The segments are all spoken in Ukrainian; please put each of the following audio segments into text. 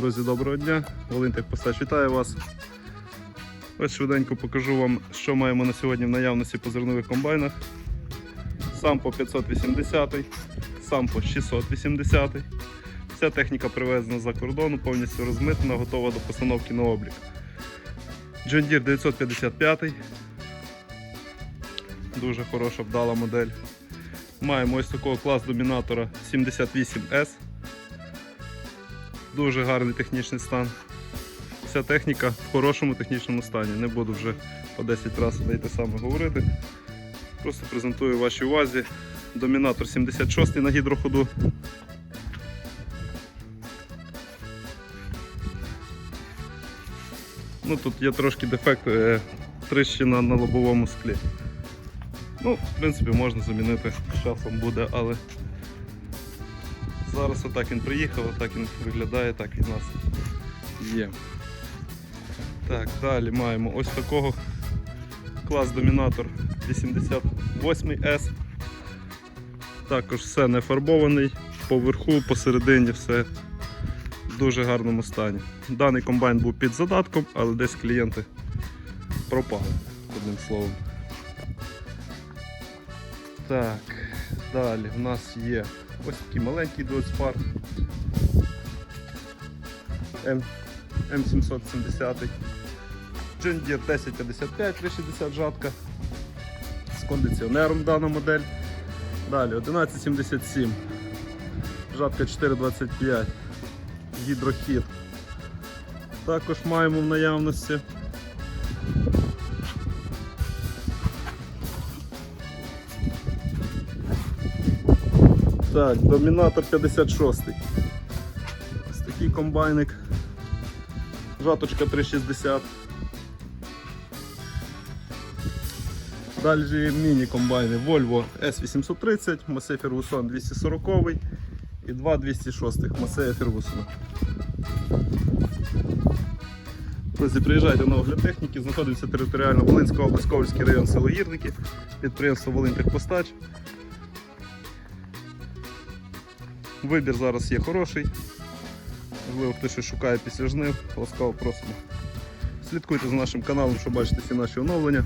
Друзі, доброго дня! Волинтех Постач вітає вас. Ось швиденько покажу вам, що маємо на сьогодні в наявності по зернових комбайнах. Сампо 580, Сампо 680. Вся техніка привезена за кордону, повністю розмитана, готова до постановки на облік. John Deere 955. Дуже хороша вдала модель. Маємо ось такого клас домінатора 78S. Дуже гарний технічний стан. Вся техніка в хорошому технічному стані. Не буду вже по 10 разів те саме говорити. Просто презентую вашій увазі. Домінатор 76 на гідроходу. Ну, Тут є трошки дефект е, тріщина на лобовому склі. Ну, в принципі, можна замінити часом буде, але зараз отак він приїхав, отак він виглядає, так він у нас є. Так, далі маємо ось такого клас домінатор 88S. Також все не фарбований, поверху, посередині все в дуже гарному стані. Даний комбайн був під задатком, але десь клієнти пропали, одним словом. Так, далі в нас є ось такий маленький М, М770. John Deere 1055 360 жатка з кондиціонером дана модель. Далі 1177, жатка 425, гідрохід. Також маємо в наявності. Так, домінатор 56. Ось такий комбайник. Жаточка 360. Далі міні-комбайни Volvo S830, Масей Ferguson 240 і два 206 Масея Ferguson. Друзі, приїжджайте на огляд техніки, знаходиться територіально Волинська область, район, село Гірники, підприємство Волинтехпостач. Вибір зараз є хороший. Можливо, хтось щось шукає після жнив, ласкаво просимо. Слідкуйте за нашим каналом, щоб бачити всі наші оновлення.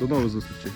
До нових зустрічей!